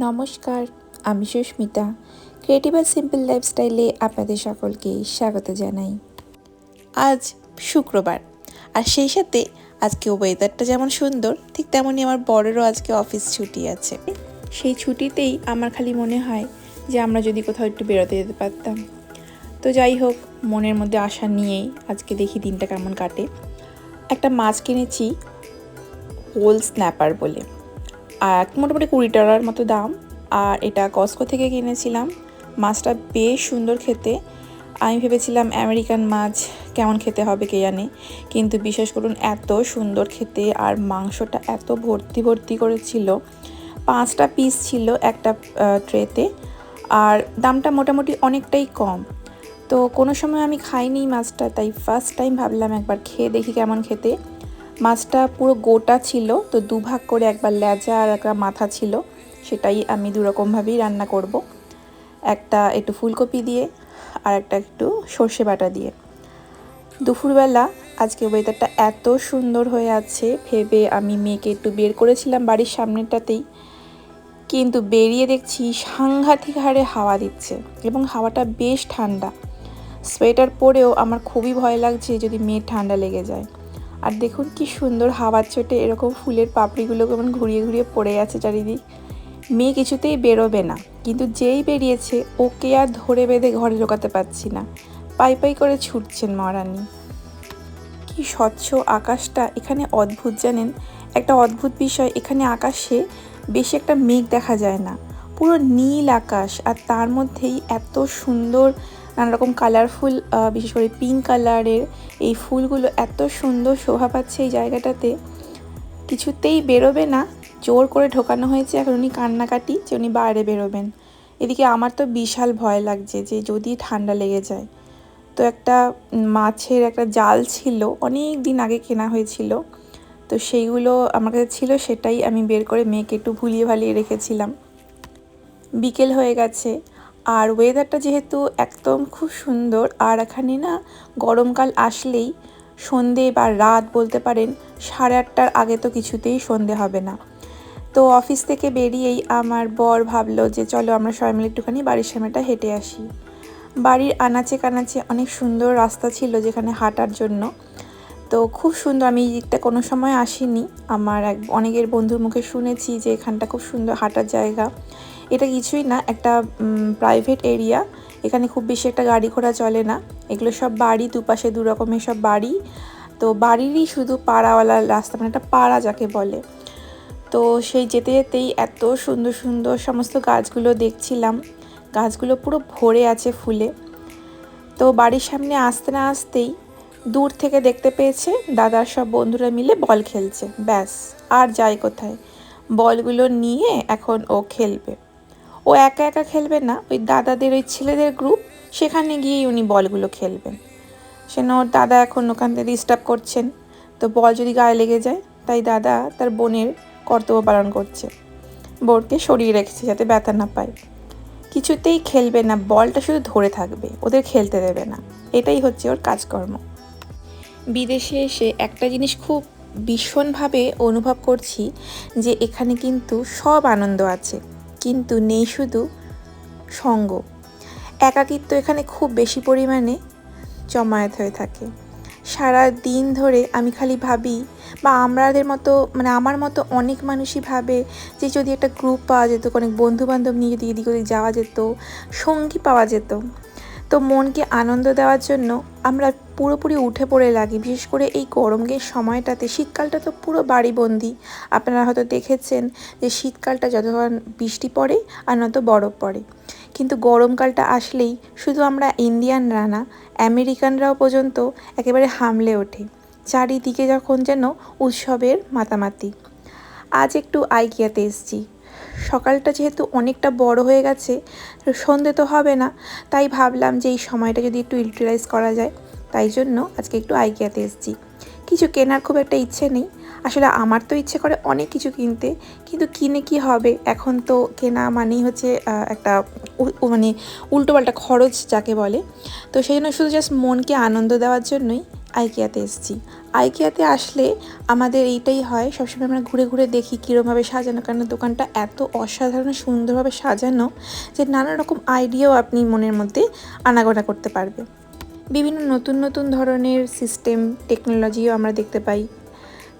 নমস্কার, আমি সুস্মিতা। ক্রিয়েটিভ আর সিম্পল লাইফস্টাইলে আপনাদের সকলকে স্বাগত জানাই। আজ শুক্রবার, আর সেই সাথে আজকে ওয়েদারটা যেমন সুন্দর, ঠিক তেমনই আমার বড়েরও আজকে অফিস ছুটি আছে। সেই ছুটিতেই আমার খালি মনে হয় যে আমরা যদি কোথাও একটু বেরোতে যেতে পারতাম। তো যাই হোক, মনের মধ্যে আশা নিয়েই আজকে দেখি দিনটা কেমন কাটে। একটা মাছ কিনেছি হোল স্ন্যাপার বলে। আর মোটামুটি কুড়ি টাকার মতো দাম। আর এটা কস্কো থেকে কিনেছিলাম। মাছটা বেশ সুন্দর খেতে। আমি ভেবেছিলাম আমেরিকান মাছ কেমন খেতে হবে কে জানে। কিন্তু বিশেষ করুন, এত সুন্দর খেতে আর মাংসটা এত ভর্তি ভর্তি করেছিল পাঁচটা পিস ছিল একটা ট্রেতে আর দামটা মোটামুটি অনেকটাই কম। তো কোনো সময় আমি খাইনি মাছটা, তাই ফার্স্ট টাইম ভাবলাম একবার খেয়ে দেখি কেমন খেতে। মাছটা পুরো গোটা ছিল, তো দুভাগ করে একবার লেজা আর একটা মাথা ছিল, সেটাই আমি দুরকমভাবেই রান্না করব। একটা একটু ফুলকপি দিয়ে আর একটা একটু সর্ষে বাটা দিয়ে। দুপুরবেলা আজকে ওয়েদারটা এত সুন্দর হয়ে আছে, ভেবে আমি মেয়েকে একটু বের করেছিলাম বাড়ির সামনেটাতেই কিন্তু বেরিয়ে দেখছি সাংঘাতিক হারে হাওয়া দিচ্ছে এবং হাওয়াটা বেশ ঠান্ডা। সোয়েটার পরেও আমার খুবই ভয় লাগছে যদি মেয়ের ঠান্ডা লেগে যায়। আর দেখুন কি সুন্দর হাওয়ার চোটে এরকম ফুলের পাপড়িগুলো কেমন ঘুরিয়ে ঘুরিয়ে পড়ে আছে চারিদিক। মেয়ে কিছুতেই বেরোবে না, কিন্তু যেই বেরিয়েছে, ওকে আর ধরে বেঁধে ঘরে ঢোকাতে পারছি না। পাই পাই করে ছুটছেন মহারানী। কি স্বচ্ছ আকাশটা, এখানে অদ্ভুত জানেন? একটা অদ্ভুত বিষয়, এখানে আকাশে বেশি একটা মেঘ দেখা যায় না। পুরো নীল আকাশ আর তার মধ্যেই এত সুন্দর নানা রকম কালারফুল বিশেষ করে পিঙ্ক কালারের এই ফুলগুলো এত সুন্দর শোভা পাচ্ছে এই জায়গাটাতে। কিছুতেই বেরোবে না, জোর করে ঢোকানো হয়েছে। এখন উনি কান্নাকাটি যে উনি বাইরে বেরোবেন। এদিকে আমার তো বিশাল ভয় লাগছে যে যদি ঠান্ডা লেগে যায়। তো একটা মাছের একটা জাল ছিল অনেক দিন আগে কেনা হয়েছিল। তো সেইগুলো আমার কাছে ছিল, সেটাই আমি বের করে মেয়েকে একটু ভুলিয়ে ভালিয়ে রেখেছিলাম। বিকেল হয়ে গেছে আর ওয়েদারটা যেহেতু একদম খুব সুন্দর, আর এখানে না গরমকাল আসলেই সন্ধে বা রাত বলতে পারেন সাড়ে আটটার আগে তো কিছুতেই সন্ধে হবে না। তো অফিস থেকে বেরিয়েই আমার বর ভাবলো যে চলো আমরা সবাই মিলে একটুখানি বাড়ির সামনেটা হেঁটে আসি। বাড়ির আনাচে কানাচে অনেক সুন্দর রাস্তা ছিল যেখানে হাঁটার জন্য। তো খুব সুন্দর, আমি এই দিকটা কোনো সময় আসিনি। আমার এক অনেকের বন্ধুর মুখে শুনেছি যে এখানটা খুব সুন্দর হাঁটার জায়গা। এটা কিছুই না, একটা প্রাইভেট এরিয়া এখানে খুব বেশি একটা গাড়ি ঘোড়া চলে না। এগুলো সব বাড়ি, দুপাশে দু রকমের সব বাড়ি। তো বাড়িরই শুধু পাড়াওয়ালা রাস্তা মানে একটা পাড়া যাকে বলে। তো সেই যেতে যেতেই এত সুন্দর সুন্দর সমস্ত গাছগুলো দেখছিলাম। গাছগুলো পুরো ভরে আছে ফুলে। তো বাড়ির সামনে আসতে না আসতেই দূর থেকে দেখতে পেয়েছে দাদার সব বন্ধুরা মিলে বল খেলছে। ব্যাস, আর যায় কোথায়? বলগুলো নিয়ে এখন ও খেলবে। ও একা একা খেলবে না, ওই দাদাদের, ওই ছেলেদের গ্রুপ সেখানে গিয়েই উনি বলগুলো খেলবেন। সেন ওর দাদা এখন ওখান থেকে ডিস্টার্ব করছেন। তো বল যদি গায়ে লেগে যায়, তাই দাদা তার বোনের কর্তব্য পালন করছে। বোনকে সরিয়ে রেখেছে যাতে ব্যথা না পায়। কিছুতেই খেলবে না, বলটা শুধু ধরে থাকবে, ওদের খেলতে দেবে না। এটাই হচ্ছে ওর কাজকর্ম। বিদেশে এসে একটা জিনিস খুব ভীষণভাবে অনুভব করছি যে এখানে কিন্তু সব আনন্দ আছে। কিন্তু নেই শুধু সঙ্গ। একাকিত্ব এখানে খুব বেশি পরিমাণে জমায়েত হয়ে থাকে। সারা দিন ধরে আমি খালি ভাবি বা আমাদের মতো মানে আমার মতো অনেক মানুষই ভাবে যে যদি একটা গ্রুপ পাওয়া যেত, অনেক বন্ধুবান্ধব নিয়ে যদি এদিক ওদিক যাওয়া যেত, সঙ্গী পাওয়া যেত। তো মনকে আনন্দ দেওয়ার জন্য আমরা পুরোপুরি উঠে পড়ে লাগি, বিশেষ করে এই গরমের সময়টাতে। শীতকালটা তো পুরো বাড়িবন্দি। আপনারা হয়তো দেখেছেন যে শীতকালটা যতক্ষণ বৃষ্টি পড়ে আর নয়তো বরফ পড়ে। কিন্তু গরমকালটা আসলেই শুধু আমরা ইন্ডিয়ানরা না, আমেরিকানরাও পর্যন্ত একেবারে হামলে ওঠে। চারিদিকে যখন যেন উৎসবের মাতামাতি। আজ একটু আইকিয়াতে এসছি। সকালটা যেহেতু অনেকটা বড় হয়ে গেছে, সন্ধে তো হবে না, তাই ভাবলাম যে এই সময়টা যদি একটু ইউটিলাইজ করা যায়। তাই জন্য আজকে একটু আইকিয়াতে এসেছি। কিছু কেনার খুব একটা ইচ্ছে নেই। আসলে আমার তো ইচ্ছে করে অনেক কিছু কিনতে, কিন্তু কিনে কি হবে? এখন তো কেনা মানেই হচ্ছে একটা মানে উল্টোপাল্টা খরচ যাকে বলে। তো সেই জন্য শুধু জাস্ট মনকে আনন্দ দেওয়ার জন্যই আইকিয়াতে এসেছি। আইকিয়াতে আসলে আমাদের এইটাই হয়, সবসময় আমরা ঘুরে ঘুরে দেখি কীরমভাবে সাজানো, কারণ দোকানটা এত অসাধারণ সুন্দরভাবে সাজানো যে নানা রকম আইডিয়াও আপনি মনের মধ্যে আনাগোনা করতে পারবে বিভিন্ন নতুন নতুন ধরনের সিস্টেম টেকনোলজিও আমরা দেখতে পাই।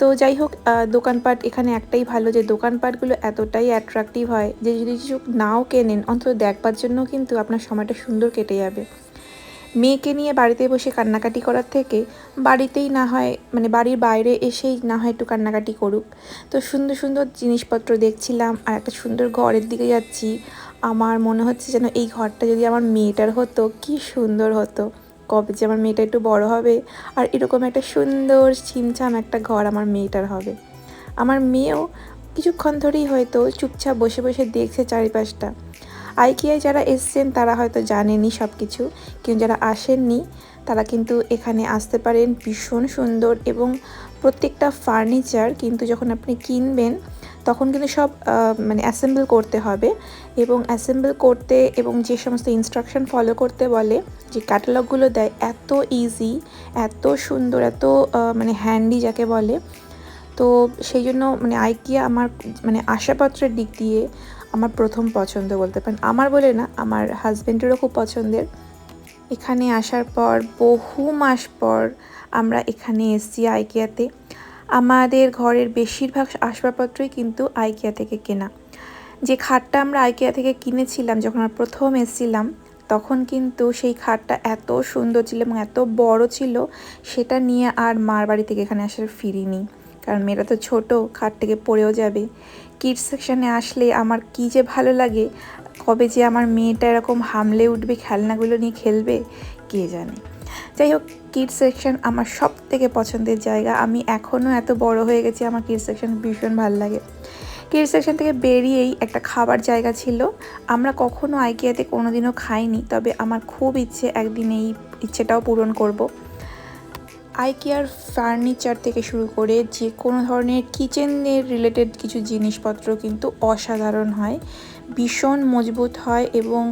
তো যাই হোক দোকানপাট এখানে একটাই ভালো যে দোকানপাটগুলো এতটাই অ্যাট্রাকটিভ হয় যে যদি কিছু নাও কেনেন, অন্তত দেখবার জন্য কিন্তু আপনার সময়টা সুন্দর কেটে যাবে। মেয়েকে নিয়ে বাড়িতে বসে কান্নাকাটি করার থেকে বাড়িতেই না হয় মানে বাড়ির বাইরে এসেই না হয় একটু কান্নাকাটি করুক। তো সুন্দর সুন্দর জিনিসপত্র দেখছিলাম, আর একটা সুন্দর ঘরের দিকে যাচ্ছি। আমার মনে হচ্ছে যেন এই ঘরটা যদি আমার মেয়েটার হতো, কি সুন্দর হতো। কবে যে আমার মেয়েটা একটু বড় হবে আর এরকম একটা সুন্দর ছিমছাম একটা ঘর আমার মেয়েটার হবে। আমার মেয়েও কিছুক্ষণ ধরেই হয়তো চুপচাপ বসে বসে দেখছে চারিপাশটা। আইকিয়ায় যারা এসছেন তারা হয়তো জানেনই সব কিছু কিন্তু যারা আসেননি তারা কিন্তু এখানে আসতে পারেন। ভীষণ সুন্দর এবং প্রত্যেকটা ফার্নিচার কিন্তু যখন আপনি কিনবেন তখন কিন্তু সব মানে অ্যাসেম্বল করতে হবে এবং অ্যাসেম্বল করতে এবং যে সমস্ত ইনস্ট্রাকশন ফলো করতে বলে, যে ক্যাটালগুলো দেয়, এত ইজি এত সুন্দর, এত মানে হ্যান্ডি যাকে বলে। তো সেই জন্য মানে আইকিয়া আমার মানে আশাপত্রের দিক দিয়ে আমার প্রথম পছন্দ বলতে পারেন। আমার বলে না, আমার হাজব্যান্ডেরও খুব পছন্দের। এখানে আসার পর, বহু মাস পর আমরা এখানে এসেছি আইকিয়াতে আমাদের ঘরের বেশিরভাগ আসবাবপত্রই কিন্তু আইকিয়া থেকে কেনা। যে খাটটা আমরা আইকিয়া থেকে কিনেছিলাম, যখন আমরা প্রথম এসেছিলাম, তখন কিন্তু সেই খাটটা এত সুন্দর ছিল এবং এত বড় ছিল, সেটা নিয়ে আর মার বাড়ি থেকে এখানে আসার ফিরিনি। কারণ মেয়েরা তো ছোট, খাট থেকে পড়েও যাবে। কিডস সেকশানে আসলে আমার কী যে ভালো লাগে, কবে যে আমার মেয়েটা এরকম হামলে উঠবে, খেলনাগুলো নিয়ে খেলবে, কে জানে। যাই হোক কিডস সেকশন আমার সব থেকে পছন্দের জায়গা। আমি এখনও এত বড় হয়ে গেছি, আমার কিড সেকশন ভীষণ ভালো লাগে। কিডস সেকশন থেকে বেরিয়েই একটা খাবার জায়গা ছিল। আমরা কখনো আইকিয়াতে কোনোদিনও খাইনি, তবে আমার খুব ইচ্ছে একদিন এই ইচ্ছেটাও পূরণ করব। আইকিয়ার ফার্নিচার থেকে শুরু করে যে কোনো ধরনের কিচেনের রিলেটেড কিছু জিনিসপত্র কিন্তু অসাধারণ হয়, ভীষণ মজবুত হয় এবং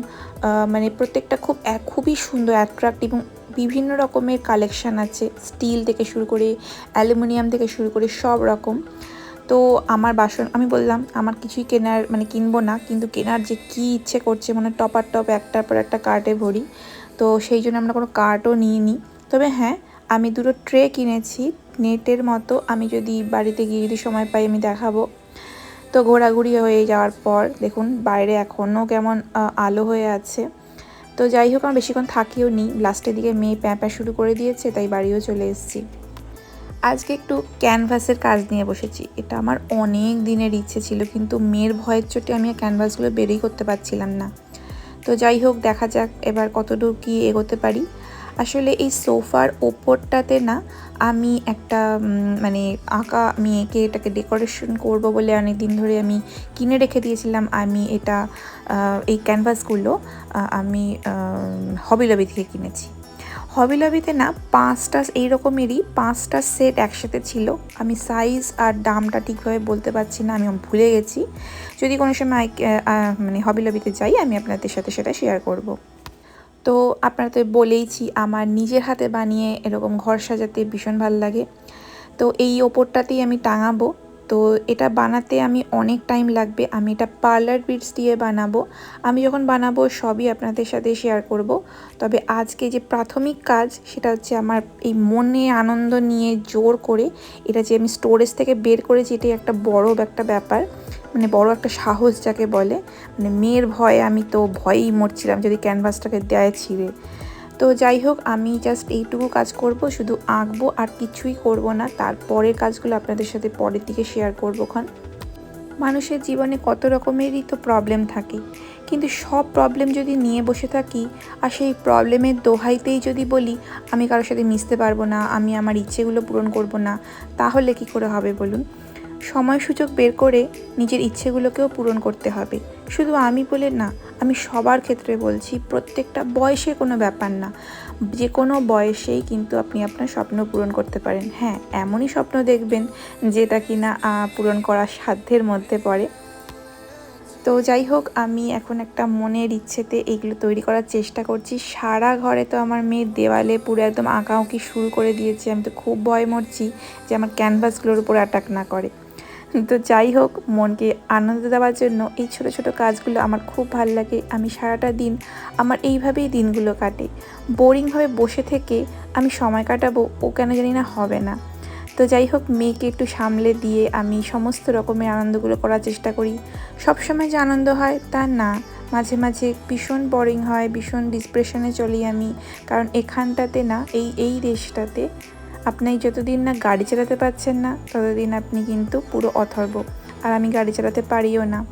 মানে প্রত্যেকটা খুব, খুবই সুন্দর অ্যাট্রাক্ট এবং বিভিন্ন রকমের কালেকশান আছে। স্টিল থেকে শুরু করে অ্যালুমিনিয়াম থেকে শুরু করে সব রকম। তো আমার বাসন, আমি বললাম, আমার কিছুই কেনার মানে কিনবো না, কিন্তু কেনার যে কী ইচ্ছে করছে মানে টপার টপ একটার পর একটা কার্টে ভরি। তো সেই জন্য আমরা কোনো কার্টও নিইনি। তবে হ্যাঁ আমি দুটো ট্রে কিনেছি নেটের মতো। আমি যদি বাড়িতে গিয়ে যদি সময় পাই, আমি দেখাবো। তো ঘোরাঘুরি হয়ে যাওয়ার পর, দেখুন, বাইরে এখনও কেমন আলো হয়ে আছে। তো যাই হোক, আমি বেশিক্ষণ থাকিও নি। লাস্টের দিকে মেয়ে প্যাঁ প্যাঁ শুরু করে দিয়েছে, তাই বাড়িও চলে এসেছি। আজকে একটু ক্যানভাসের কাজ নিয়ে বসেছি। এটা আমার অনেক দিনের ইচ্ছে ছিল, কিন্তু মেয়ের ভয়ের চোটে আমি ক্যানভাসগুলো বেরই করতে পারছিলাম না। তো যাই হোক, দেখা যাক এবার কতদূর কি এগোতে পারি। আসলে এই সোফার ওপরটাতে না আমি একটা মানে আঁকা, আমি এঁকে এটাকে ডেকোরেশন করব বলে অনেক দিন ধরে আমি কিনে রেখে দিয়েছিলাম। আমি এটা এই ক্যানভাসগুলো আমি হবি লবি থেকে কিনেছি। হবি লবিতে না পাঁচটা এই রকমেরই পাঁচটা সেট একসাথে ছিল। আমি সাইজ আর দামটা ঠিকভাবে বলতে পারছি না, আমি ভুলে গেছি। যদি কোনো সময় মানে হবি লবিতে যাই, আমি আপনাদের সাথে সেটা শেয়ার করব। তো আপনারা তো বলেইছি, আমার নিজের হাতে বানিয়ে এরকম ঘর সাজাতে ভীষণ ভালো লাগে। তো এই ওপরটাতেই আমি টাঙাবো। তো এটা বানাতে আমি অনেক টাইম লাগবে। আমি এটা পার্লার বিটস দিয়ে বানাবো। আমি যখন বানাবো সবই আপনাদের সাথে শেয়ার করব। তবে আজকে যে প্রাথমিক কাজ, সেটা হচ্ছে আমার এই মনে আনন্দ নিয়ে জোর করে, এটা যে আমি স্টোরেজ থেকে বের করেছি, এটাই একটা বড় একটা ব্যাপার। মানে বড় একটা সাহস যাকে বলে মানে মেয়ের ভয়ে আমি তো ভয়েই মরছিলাম যদি ক্যানভাসটাকে দেয় ছিঁড়ে। তো যাই হোক, আমি জাস্ট এইটুকু কাজ করব, শুধু আঁকবো আর কিছুই করব না, তারপরের কাজগুলো আপনাদের সাথে পরের দিকে শেয়ার করব খান মানুষের জীবনে কত রকমেরই তো প্রবলেম থাকে, কিন্তু সব প্রবলেম যদি নিয়ে বসে থাকি, আর সেই প্রবলেমের দোহাইতেই যদি বলি, আমি কারোর সাথে মিশতে পারব না, আমি আমার ইচ্ছেগুলো পূরণ করব না, তাহলে কি করে হবে বলুন? সময় সুযোগ বের করে নিজের ইচ্ছেগুলোকেও পূরণ করতে হবে। শুধু আমি বলে না, আমি সবার ক্ষেত্রে বলছি, প্রত্যেকটা বয়সে কোনো ব্যাপার না। যে কোনো বয়সেই কিন্তু আপনি আপনার স্বপ্ন পূরণ করতে পারেন। হ্যাঁ এমনই স্বপ্ন দেখবেন যেটা কিনা পূরণ করার সাধ্যের মধ্যে পড়ে। তো যাই হোক, আমি এখন একটা মনের ইচ্ছেতে এইগুলো তৈরি করার চেষ্টা করছি। সারা ঘরে তো আমার মেয়ের দেওয়ালে পুরো একদম আঁকাউঁকি শুরু করে দিয়েছে। আমি তো খুব ভয় মরছি যে আমার ক্যানভাসগুলোর উপর অ্যাটাক না করে। তো যাই হোক, মনকে আনন্দ দেওয়ার জন্য এই ছোট ছোট কাজগুলো আমার খুব ভালো লাগে। আমি সারাটা দিন, আমার এইভাবেই দিনগুলো কাটে। বোরিংভাবে বসে থেকে আমি সময় কাটাবো, ও কেন জানি না হবে না। তো যাই হোক, মেয়েকে একটু সামলে দিয়ে আমি সমস্ত রকমের আনন্দগুলো করার চেষ্টা করি। সবসময় যে আনন্দ হয় তা না। মাঝে মাঝে ভীষণ বোরিং হয়, ভীষণ ডিসপ্রেশনে চলি আমি। কারণ এখানটাতে না, এই এই দেশটাতে আপনি যতদিন না গাড়ি চালাতে পারছেন না, ততদিন আপনি কিন্তু পুরো অথর্ব। আর আমি গাড়ি চালাতে পারিও না।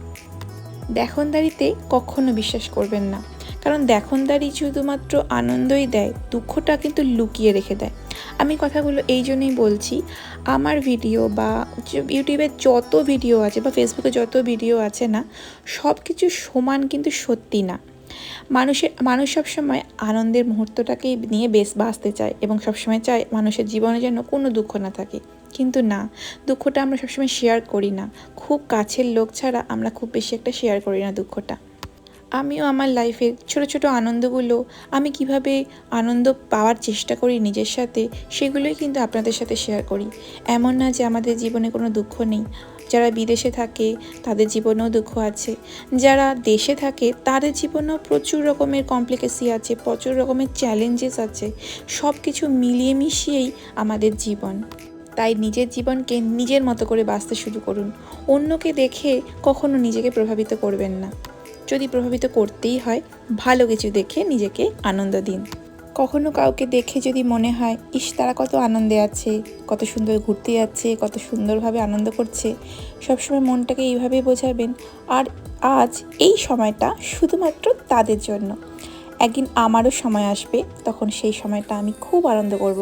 দেখনদারিতে কখনো বিশ্বাস করবেন না। কারণ দেখনদারি শুধুমাত্র আনন্দই দেয়, দুঃখটা কিন্তু লুকিয়ে রেখে দেয়। আমি কথাগুলো এই জন্যই বলছি, আমার ভিডিও বা ইউটিউবে যত ভিডিও আছে বা ফেসবুকে যত ভিডিও আছে না সব কিছু সমান কিন্তু সত্যি না। মানুষের, মানুষ সবসময় আনন্দের মুহূর্তটাকে নিয়ে বেশ বাঁচতে চায় এবং সবসময় চায় মানুষের জীবনে যেন কোনো দুঃখ না থাকে। কিন্তু না, দুঃখটা আমরা সবসময় শেয়ার করি না। খুব কাছের লোক ছাড়া আমরা খুব বেশি একটা শেয়ার করি না দুঃখটা। আমিও আমার লাইফের ছোট ছোট আনন্দগুলো আমি কীভাবে আনন্দ পাওয়ার চেষ্টা করি নিজের সাথে, সেগুলোই কিন্তু আপনাদের সাথে শেয়ার করি। এমন না যে আমাদের জীবনে কোনো দুঃখ নেই। যারা বিদেশে থাকে, তাদের জীবনেও দুঃখ আছে। যারা দেশে থাকে, তাদের জীবনেও প্রচুর রকমের কমপ্লিকেসি আছে, প্রচুর রকমের চ্যালেঞ্জেস আছে। সব কিছু মিলিয়ে মিশিয়েই আমাদের জীবন। তাই নিজের জীবনকে নিজের মতো করে বাঁচতে শুরু করুন। অন্যকে দেখে কখনো নিজেকে প্রভাবিত করবেন না। যদি প্রভাবিত করতেই হয়, ভালো কিছু দেখে নিজেকে আনন্দ দিন। কখনো কাউকে দেখে যদি মনে হয়, ইস, তারা কত আনন্দে আছে, কত সুন্দর ঘুরতে যাচ্ছে, কত সুন্দরভাবে আনন্দ করছে। সবসময় মনটাকে এইভাবে বোঝাবেন, আর আজ এই সময়টা শুধুমাত্র তাদের জন্য। একদিন আমারও সময় আসবে, তখন সেই সময়টা আমি খুব আনন্দ করব।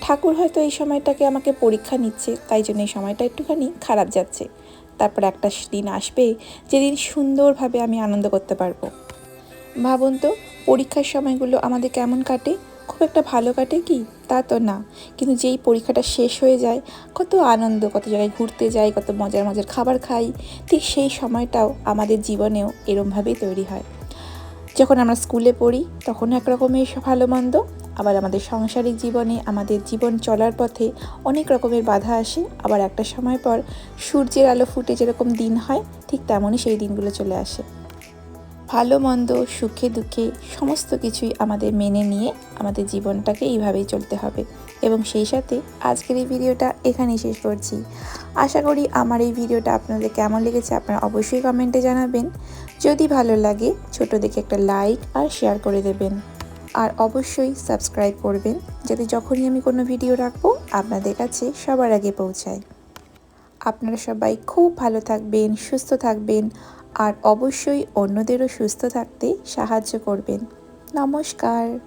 ঠাকুর হয়তো এই সময়টাকে আমাকে পরীক্ষা নিচ্ছে, তাই জন্য এই সময়টা একটুখানি খারাপ যাচ্ছে। তারপর একটা দিন আসবে যেদিন সুন্দরভাবে আমি আনন্দ করতে পারব। ভাবুন তো, পরীক্ষার সময়গুলো আমাদের কেমন কাটে? খুব একটা ভালো কাটে কি? তা তো না। কিন্তু যেই পরীক্ষাটা শেষ হয়ে যায়, কত আনন্দ, কত জায়গায় ঘুরতে যাই, কত মজার মজার খাবার খাই, ঠিক সেই সময়টাও আমাদের জীবনেও এরমভাবেই তৈরি হয়। যখন আমরা স্কুলে পড়ি তখন একরকমের ভালো মন্দ আবার আমাদের সাংসারিক জীবনে, আমাদের জীবন চলার পথে অনেক রকমের বাধা আসে। আবার একটা সময় পর সূর্যের আলো ফুটে যেরকম দিন হয়, ঠিক তেমনই সেই দিনগুলো চলে আসে। ভালো, মন্দ, সুখে, দুঃখে সমস্ত কিছুই আমাদের মেনে নিয়ে আমাদের জীবনটাকে এইভাবেই চলতে হবে। এবং সেই সাথে আজকের এই ভিডিওটা এখানেই শেষ করছি। আশা করি আমার এই ভিডিওটা আপনাদের কেমন লেগেছে আপনারা অবশ্যই কমেন্টে জানাবেন। যদি ভালো লাগে, ছোট দেখে একটা লাইক আর শেয়ার করে দেবেন। আর অবশ্যই সাবস্ক্রাইব করবেন, যাতে যখনই আমি কোনো ভিডিও রাখব, আপনাদের কাছে সবার আগে পৌঁছায়। আপনারা সবাই খুব ভালো থাকবেন, সুস্থ থাকবেন, আর অবশ্যই অন্যদেরও সুস্থ থাকতে সাহায্য করবেন। নমস্কার।